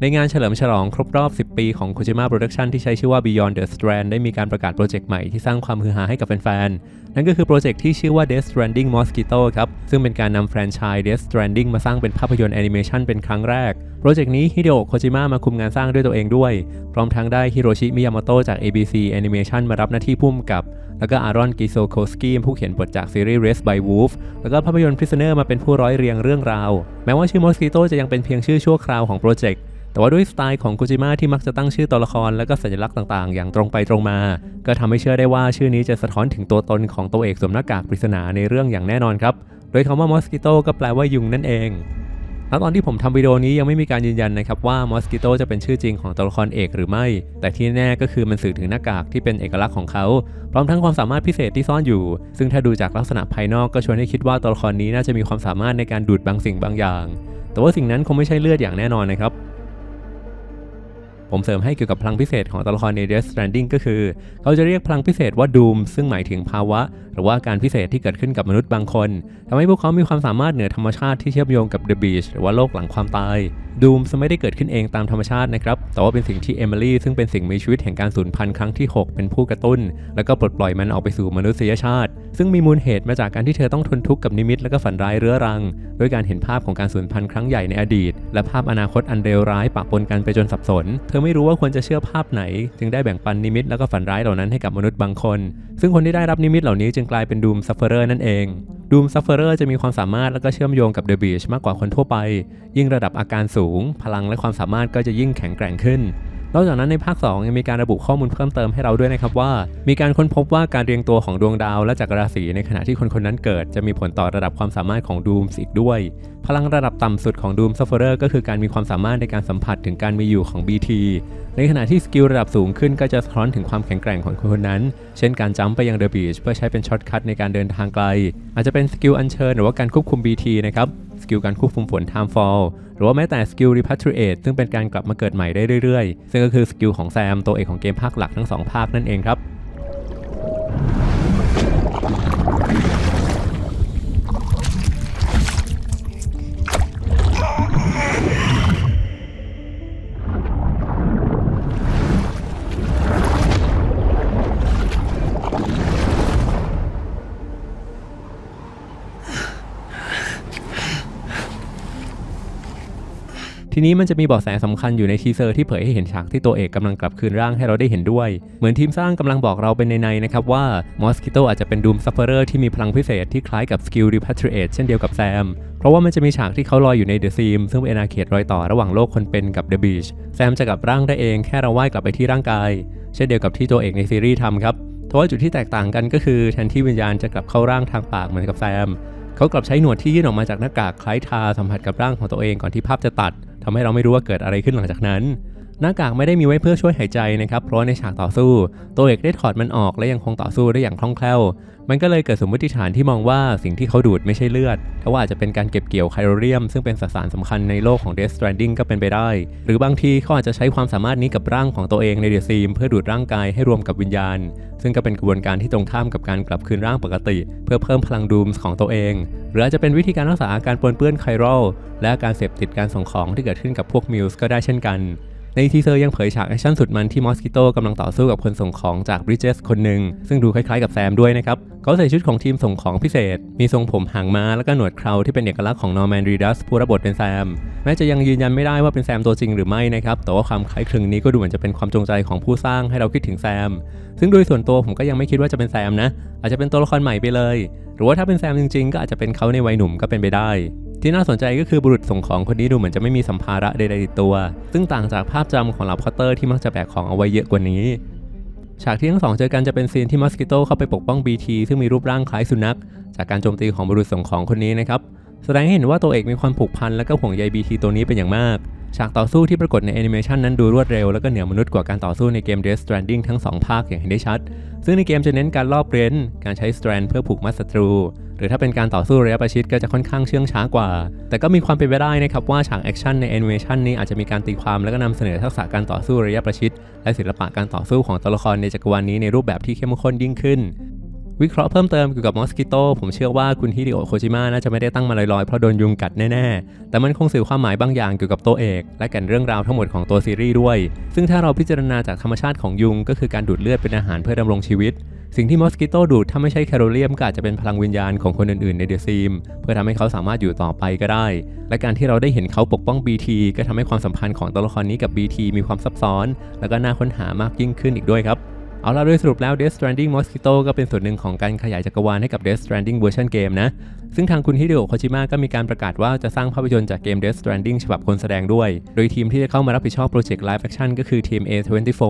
ในงานเฉลิมฉลองครบรอบ 10 ปีของ Kojima Production ที่ใช้ชื่อว่า Beyond the Strand ได้มีการประกาศโปรเจกต์ใหม่ที่สร้างความฮือฮาให้กับแฟนๆ นั่นก็คือโปรเจกต์ที่ชื่อว่า Death Stranding Mosquito ครับ ซึ่งเป็นการนำแฟรนไชส์ Death Stranding มาสร้างเป็นภาพยนตร์แอนิเมชันเป็นครั้งแรก โปรเจกต์นี้ฮิเดโอะโคจิมะมาคุมงานสร้างด้วยตัวเองด้วย พร้อมทั้งได้ฮิโรชิมิยาโมโตะจาก ABC Animation มารับหน้าที่พุ่มกับ แล้วก็อารอนกิโซโคสกี้ผู้เขียนบทจากซีรีส์ Race by Wolf แล้วก็ภาพยนตร์ Prisoner มาเป็นผู้ร้อยเรียงเรื่องราว แม้ว่าชื่อ Mosquito จะยังเป็นเพียงชื่อชั่วคราวของโปรเจกต์ แต่ว่าด้วยสไตล์ของโคจิมะที่มักจะตั้งชื่อตัวละครและก็สัญลักษณ์ต่างๆ อย่างตรงไปตรงมา ก็ทำให้เชื่อได้ว่าชื่อนี้จะสะท้อนถึงตัวตนของตัวเอกสวมหน้ากากปริศนาในเรื่องอย่างแน่นอนครับ โดยคำว่า Mosquito ก็แปลว่ายุงนั่นเองแล้วตอนที่ผมทำวิดีโอนี้ยังไม่มีการยืนยันนะครับว่า Mosquito จะเป็นชื่อจริงของตัวละครเอกหรือไม่ แต่ที่แน่ก็คือมันสื่อถึงหน้ากากที่เป็นเอกลักษณ์ของเขา พร้อมทั้งความสามารถพิเศษที่ซ่อนอยู่ ซึ่งถ้าดูจากลักษณะภายนอกก็ชวนให้คิดว่าตัวละครนี้น่าจะมีความสามารถในการดูดบางสิ่งบางอย่าง แต่ว่าสิ่งนั้นคงไม่ใช่เลือดอย่างแน่นอนนะครับ ผมเสริมให้เกี่ยวกับพลังพิเศษของตัวละครใน Death Stranding ก็คือ เขาจะเรียกพลังพิเศษว่า Doom ซึ่งหมายถึงภาวะ หรือว่าการพิเศษที่เกิดขึ้นกับมนุษย์บางคนทำให้พวกเขามีความสามารถเหนือธรรมชาติที่เชื่อมโยงกับ The Beast หรือว่าโลกหลังความตาย Doom จะไม่ได้เกิดขึ้นเองตามธรรมชาตินะครับ แต่ว่าเป็นสิ่งที่เอมิลี่ซึ่งเป็นสิ่งมีชีวิตแห่งการสูญพันธุ์ครั้งที่ 6 เป็นผู้กระตุ้น แล้วก็ปลดปล่อยมันออกไปสู่มนุษยชาติ ซึ่งมีมูลเหตุมาจากการที่เธอต้องทนทุกข์กับนิมิตและก็ฝันร้ายเรื้อรัง ด้วยการเห็นภาพของการสูญพันธุ์ครั้งใหญ่ในอดีต และภาพอนาคตอันเลวร้ายปะปนกันไปจนสับสน เธอไม่รู้ว่าควรจะเชื่อภาพไหน จึงได้แบ่งปันนิมิตและก็ฝันร้ายเหล่านั้นให้กับมนุษย์บางคน ซึ่งคนที่ได้รับนิมิตเหล่านี้จึงกลายเป็นดูมซัฟเฟอร์นั่นเองดูมซัฟเฟอร์จะมีความสามารถและก็เชื่อมโยงกับเดอะบีชมากกว่าคนทั่วไป ยิ่งระดับอาการสูง พลังและความสามารถก็จะยิ่งแข็งแกร่งขึ้น นอกจากนั้นในภาค 2 ยังมีการระบุข้อมูลเพิ่มเติมให้เราด้วยนะครับว่า มีการค้นพบว่าการเรียงตัวของดวงดาวและจักรราศีในขณะที่คนคนนั้นเกิด จะมีผลต่อระดับความสามารถของดูมอีกด้วย พลังระดับต่ำสุดของดูมซัฟเฟอร์ก็คือการมีความสามารถในการสัมผัสถึงการมีอยู่ของ BT ในขณะที่สกิลระดับสูงขึ้นก็จะสะท้อนถึงความแข็งแกร่งของคนคนนั้น เช่นการจัมป์ไปยังเดอะบีชเพื่อใช้เป็นช็อตคัทในการเดินทางไกล อาจจะเป็นสกิลอัญเชิญหรือว่าการควบคุม BT นะครับ สกิลการควบคุมฝน Time Fall หรือว่าแม้แต่สกิล Repatriate ซึ่งเป็นการกลับมาเกิดใหม่ได้เรื่อยๆ ซึ่งก็คือสกิลของแซมตัวเอกของเกมภาคหลักทั้งสองภาคนั่นเองครับ ทีนี้มันจะมีเบาะแสสำคัญอยู่ในทีเซอร์ที่เผยให้เห็นฉากที่ตัวเอกกำลังกลับคืนร่างให้เราได้เห็นด้วย เหมือนทีมสร้างกำลังบอกเราเป็นในๆนะครับว่ามอสคิโตอาจจะเป็นดูมซัฟเฟอร์ที่มีพลังพิเศษที่คล้ายกับสกิล Repatriate เช่นเดียวกับแซมเพราะว่ามันจะมีฉากที่เขาลอยอยู่ในเดอะซีมซึ่งเป็นอาณาเขตรอยต่อระหว่างโลกคนเป็นกับเดอะบีชแซมจะกลับร่างได้เองแค่เราว่ายกลับไปที่ร่างกาย เช่นเดียวกับที่ตัวเอกในซีรีส์ทำครับแต่ว่าจุดที่แตกต่างกันก็คือแทนที่วิญญาณจะกลับเข้าร่างทางปากเหมือนกับแซม เขากลับใช้หนวดที่ยื่นออกมาจากหน้ากากคล้ายทาสัมผัสกับร่างของตัวเองก่อนที่ภาพจะตัด ทำให้เราไม่รู้ว่าเกิดอะไรขึ้นหลังจากนั้น หน้ากากไม่ได้มีไว้เพื่อช่วยหายใจนะครับ เพราะในฉากต่อสู้ ตัวเอกได้ถอดมันออกและยังคงต่อสู้ได้อย่างคล่องแคล่ว มันก็เลยเกิดสมมติฐานที่มองว่าสิ่งที่เขาดูดไม่ใช่เลือดแต่ว่าอาจจะเป็นการเก็บเกี่ยวไคโรเรียม ซึ่งเป็นสสารสำคัญในโลกของ Death Stranding ก็เป็นไปได้ หรือบางทีเขาอาจจะใช้ความสามารถนี้กับร่างของตัวเองในเดซีมเพื่อดูดร่างกายให้รวมกับวิญญาณ ซึ่งก็เป็นกระบวนการที่ตรงข้ามกับการกลับคืนร่างปกติ เพื่อเพิ่มพลังดูมของตัวเอง หรืออาจจะเป็นวิธีการรักษาอาการปนเปื้อนไคโรและการเสพติดการส่งของที่เกิดขึ้นกับพวกมิลส์ก็ได้เช่นกัน ในทีเซอร์ยังเผยฉากแอคชั่นสุดมันที่มอสกิโตกำลังต่อสู้กับคนส่งของจากบริ d เจสคนหนึ่งซึ่งดูคล้ายๆกับแซมด้วยนะครับ เขาใส่ชุดของทีมส่งของพิเศษ มีทรงผมหางม้าและก็หนวดเคราที่เป็นเอกลักษณ์ของนอร์แมนรีดัสผู้รับบทเป็นแซม แม้จะยังยืนยันไม่ได้ว่าเป็นแซมตัวจริงหรือไม่นะครับ แต่ว่าความคล้ายคลึงนี้ก็ดูเหมือนจะเป็นความจงใจของผู้สร้างให้เราคิดถึงแซม ซึ่งโดยส่วนตัวผมก็ยังไม่คิดว่าจะเป็นแซมนะ อาจจะเป็นตัวละครใหม่ไปเลย หรือว่าถ้าเป็นแซมจริงๆ ก็อาจจะเป็นเขาในวัยหนุ่มก็เป็นไปได้ ที่น่าสนใจก็คือบุรุษส่งของคนนี้ดูเหมือนจะไม่มีสัมภาระใดๆติดตัว ซึ่งต่างจากภาพจำของเหล่าพอตเตอร์ที่มักจะแบกของเอาไว้เยอะกว่านี้ ฉากที่ทั้งสองเจอกันจะเป็นซีนที่มอสกิโตเข้าไปปกป้องบีทีซึ่งมีรูปร่างคล้ายสุนัข จากการโจมตีของบุรุษส่งของคนนี้นะครับ แสดงให้เห็นว่าตัวเอกมีความผูกพันและก็ห่วงใยบีทีตัวนี้เป็นอย่างมาก ฉากต่อสู้ที่ปรากฏในแอนิเมชันนั้นดูรวดเร็วและก็เหนือมนุษย์กว่าการต่อสู้ในเกม Death Stranding ทั้งสองภาคอย่างเห็นได้ชัด ซึ่งในเกมจะเน้นการลอบเร้น การใช้สแตรนเพื่อผูกมัดศัตรู หรือถ้าเป็นการต่อสู้ระยะประชิดก็จะค่อนข้างเชื่องช้ากว่า แต่ก็มีความเป็นไปได้นะครับว่าฉากแอคชั่นในแอนิเมชันนี้อาจจะมีการตีความและก็นำเสนอทักษะการต่อสู้ระยะประชิด และศิลปะการต่อสู้ของตัวละครในจักรวาลนี้ในรูปแบบที่เข้มข้นยิ่งขึ้น วิเคราะห์เพิ่มเติมเกี่ยวกับมอสกิโตผมเชื่อว่าคุณฮิเดโอะโคจิมะน่าจะไม่ได้ตั้งมาลอยๆ เพราะโดนยุงกัดแน่ๆ แต่มันคงสื่อความหมายบางอย่างเกี่ยวกับตัวเอก และกันเรื่องราวทั้งหมดของตัวซีรีส์ด้วย ซึ่งถ้าเราพิจารณาจากธรรมชาติของยุง ก็คือการดูดเลือดเป็นอาหารเพื่อดำรงชีวิต สิ่งที่มอสกิโตดูดถ้าไม่ใช่แคโรเลียมก็อาจจะเป็นพลังวิญญาณของคนอื่นๆในเดอะซีมเพื่อทำให้เขาสามารถอยู่ต่อไปก็ได้ และการที่เราได้เห็นเขาปกป้อง BT ก็ทำให้ความสัมพันธ์ของตัวละครนี้กับ BT มีความซับซ้อน แล้วก็น่าค้นหามากยิ่งขึ้นอีกด้วยครับ เอาล่ะโดยสรุปแล้ว Death Stranding Mosquito ก็เป็นส่วนหนึ่งของการขยายจักรวาลให้กับ Death Stranding เวอร์ชันเกมนะ ซึ่งทางคุณฮิเดโอะโคจิมะก็มีการประกาศว่าจะสร้างภาพยนตร์จากเกม Death Stranding ฉบับคนแสดงด้วย โดยทีมที่จะเข้ามารับผิดชอบโปรเจกต์ Live Action ก็คือทีม A24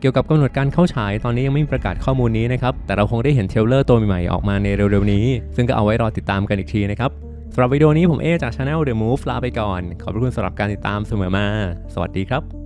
เกี่ยวกับกำหนดการเข้าฉายตอนนี้ยังไม่มีประกาศข้อมูลนี้นะครับ แต่เราคงได้เห็นเทลเลอร์ตัวใหม่ๆออกมาในเร็วๆนี้ ซึ่งก็เอาไว้รอติดตามกันอีกทีนะครับสำหรับวิดีโอนี้ผมเอจาก Channel The Move ลาไปก่อน ขอบคุณสำหรับการติดตามเสมอมา สวัสดีครับ